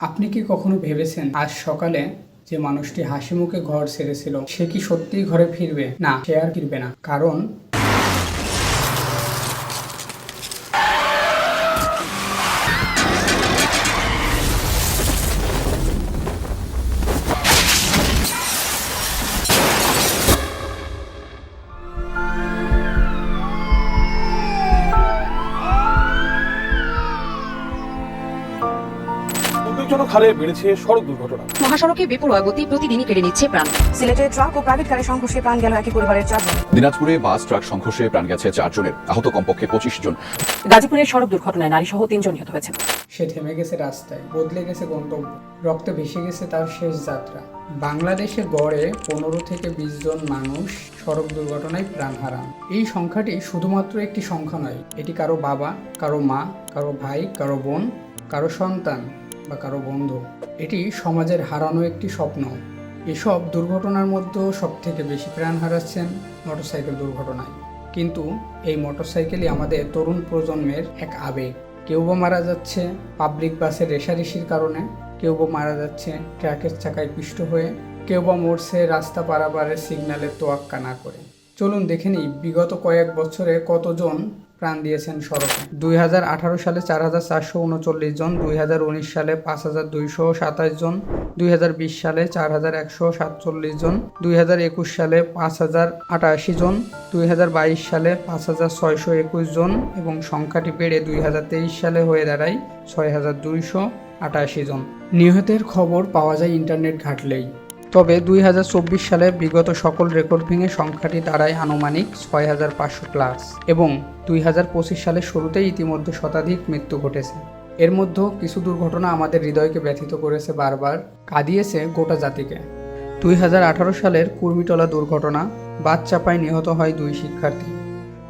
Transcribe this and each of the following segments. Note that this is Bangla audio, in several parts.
আপনি কি কখনো ভেবেছেন আজ সকালে যে মানুষটি হাসি মুখে ঘর ছেড়েছিল, সে কি সত্যিই ঘরে ফিরবে? না, সে আর ফিরবে না। কারণ হারে বেড়েছে সড়ক দুর্ঘটনা। মহাসড়কে বেপরোয়া গতি প্রতিদিনই কেড়ে নিচ্ছে প্রাণ। সিলেটে ট্রাক ও প্রাইভেট গাড়ির সংঘর্ষে প্রাণ গেল একই পরিবারের চারজন। দিনাজপুরে বাস ট্রাক সংঘর্ষে প্রাণ গেছে চারজনের। আহত কমপক্ষে পঁচিশ জন। গাজীপুরের সড়ক দুর্ঘটনায় নারী সহ তিনজন নিহত হয়েছে। সে থেমে গেছে রাস্তায় বদলে গেছে গন্তব্য। রক্তে ভেসে গেছে তার শেষ যাত্রা। বাংলাদেশে গড়ে পনেরো থেকে বিশ জন মানুষ সড়ক দুর্ঘটনায় প্রাণ হারান। এই সংখ্যাটি শুধুমাত্র একটি সংখ্যা নয় এটি কারও বাবা কারও মা কারও ভাই কারও বোন কারও সন্তান বা কারও বন্ধু, এটি সমাজের হারানো একটি স্বপ্ন। এসব দুর্ঘটনার মধ্যেও সব থেকে বেশি প্রাণ হারাচ্ছেন মোটরসাইকেল দুর্ঘটনায়। কিন্তু এই মোটরসাইকেলই আমাদের তরুণ প্রজন্মের এক আবেগ। কেউ বা মারা যাচ্ছে পাবলিক বাসের রেশারেশির কারণে, কেউ বা মারা যাচ্ছে ট্রাকের চাকায় পিষ্ট হয়ে, কেউ বা মরছে রাস্তা পারাপারের সিগন্যালের তোয়াক্কা না করে। চলুন দেখে নিই, বিগত কয়েক বছরে কতজন প্রাণ দিয়েছেন সড়কে। দুই হাজার আঠারো সালে চার হাজার চারশো উনচল্লিশ জন, দুই হাজার উনিশ সালে পাঁচ হাজার দুইশো সাতাশ জন, দুই হাজার বিশ সালে চার হাজার একশো সাতচল্লিশ জন, দুই হাজার একুশ সালে পাঁচ হাজার আটাশি জন, দুই হাজার বাইশ সালে পাঁচ হাজার ছয়শো একুশ জন এবং সংখ্যাটি বেড়ে দুই হাজার তেইশ সালে হয়ে দাঁড়ায় ছয় হাজার দুইশো আটাশি জন। নিহতের খবর পাওয়া যায় ইন্টারনেট ঘাটলেই। তবে দুই হাজার চব্বিশ সালে বিগত সকল রেকর্ড ভেঙে সংখ্যাটি দাঁড়ায় আনুমানিক ছয় হাজার পাঁচশো প্লাস এবং দুই হাজার পঁচিশ সালের শুরুতেই ইতিমধ্যে শতাধিক মৃত্যু ঘটেছে। এর মধ্যেও কিছু দুর্ঘটনা আমাদের হৃদয়কে ব্যথিত করেছে বারবার, কাঁদিয়েছে গোটা জাতিকে। দুই হাজার আঠারো সালের কুর্মিটলা দুর্ঘটনা বাদ চাপায় নিহত হয় দুই শিক্ষার্থী।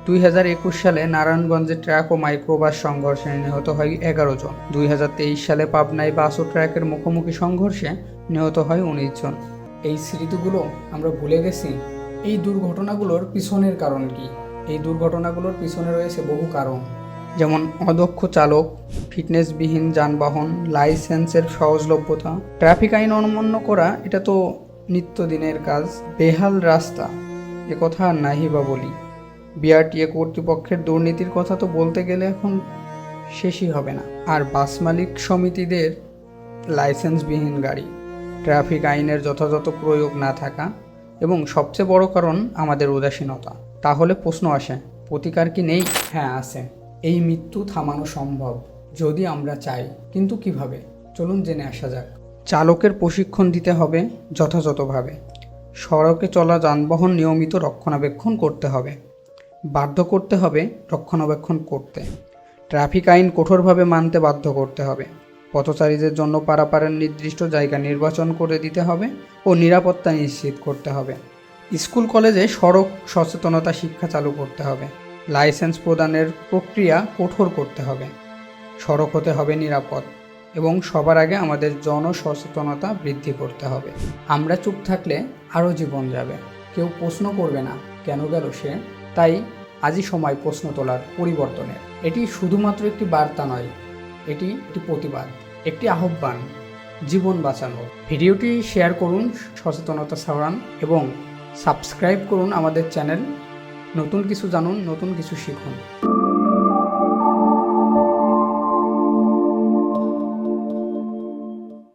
দুই হাজার একুশ সালে নারায়ণগঞ্জে ট্রাক ও মাইক্রোবাস সংঘর্ষে নিহত হয় এগারো জন। দুই হাজার তেইশ সালে পাবনায় বাস ও ট্রাকের মুখোমুখি সংঘর্ষে নিহত হয় উনিশ জন। এই স্মৃতিগুলো আমরা ভুলে গেছি। এই দুর্ঘটনাগুলোর পিছনের কারণ কি? এই দুর্ঘটনাগুলোর পিছনে রয়েছে বহু কারণ। যেমন, অদক্ষ চালক, ফিটনেসবিহীন যানবাহন, লাইসেন্সের সহজলভ্যতা, ট্রাফিক আইন অমান্য করা, এটা তো নিত্যদিনের কাজ, বেহাল রাস্তা। এ কথা নাহি বা বলি। বিআরটিএ কর্তৃপক্ষের দুর্নীতির কথা তো বলতে গেলে এখন শেষই হবে না। আর বাস মালিক সমিতিদের লাইসেন্সবিহীন গাড়ি, ট্রাফিক আইনের যথাযথ প্রয়োগ না থাকা এবং সবচেয়ে বড় কারণ আমাদের উদাসীনতা। তাহলে প্রশ্ন আসে, প্রতিকার কি নেই? হ্যাঁ আছে। এই মৃত্যু থামানো সম্ভব, যদি আমরা চাই, কিন্তু কীভাবে? চলুন জেনে আসা যাক। চালকের প্রশিক্ষণ দিতে হবে যথাযথভাবে। সড়কে চলা যানবাহন নিয়মিত রক্ষণাবেক্ষণ করতে হবে। বাধ্য করতে হবে রক্ষণাবেক্ষণ করতে। ট্রাফিক আইন কঠোরভাবে মানতে বাধ্য করতে হবে। পথচারীদের জন্য পারাপারের নির্দিষ্ট জায়গা নির্বাচন করে দিতে হবে ও নিরাপত্তা নিশ্চিত করতে হবে। স্কুল, কলেজে সড়ক সচেতনতা শিক্ষা চালু করতে হবে। লাইসেন্স প্রদানের প্রক্রিয়া কঠোর করতে হবে। সড়ক হতে হবে নিরাপদ এবং সবার আগে আমাদের জনসচেতনতা বৃদ্ধি করতে হবে। আমরা চুপ থাকলে আরও জীবন যাবে। কেউ প্রশ্ন করবে না, কেন গেল সে? তাই আজই সময় প্রশ্ন তোলার পরিবর্তনের। এটি শুধুমাত্র একটি বার্তা নয়, এটি একটি প্রতিবাদ, একটি আহ্বান, জীবন বাঁচানো। ভিডিওটি শেয়ার করুন, সচেতনতা ছড়ান এবং সাবস্ক্রাইব করুন আমাদের চ্যানেল। নতুন কিছু জানুন, নতুন কিছু শিখুন।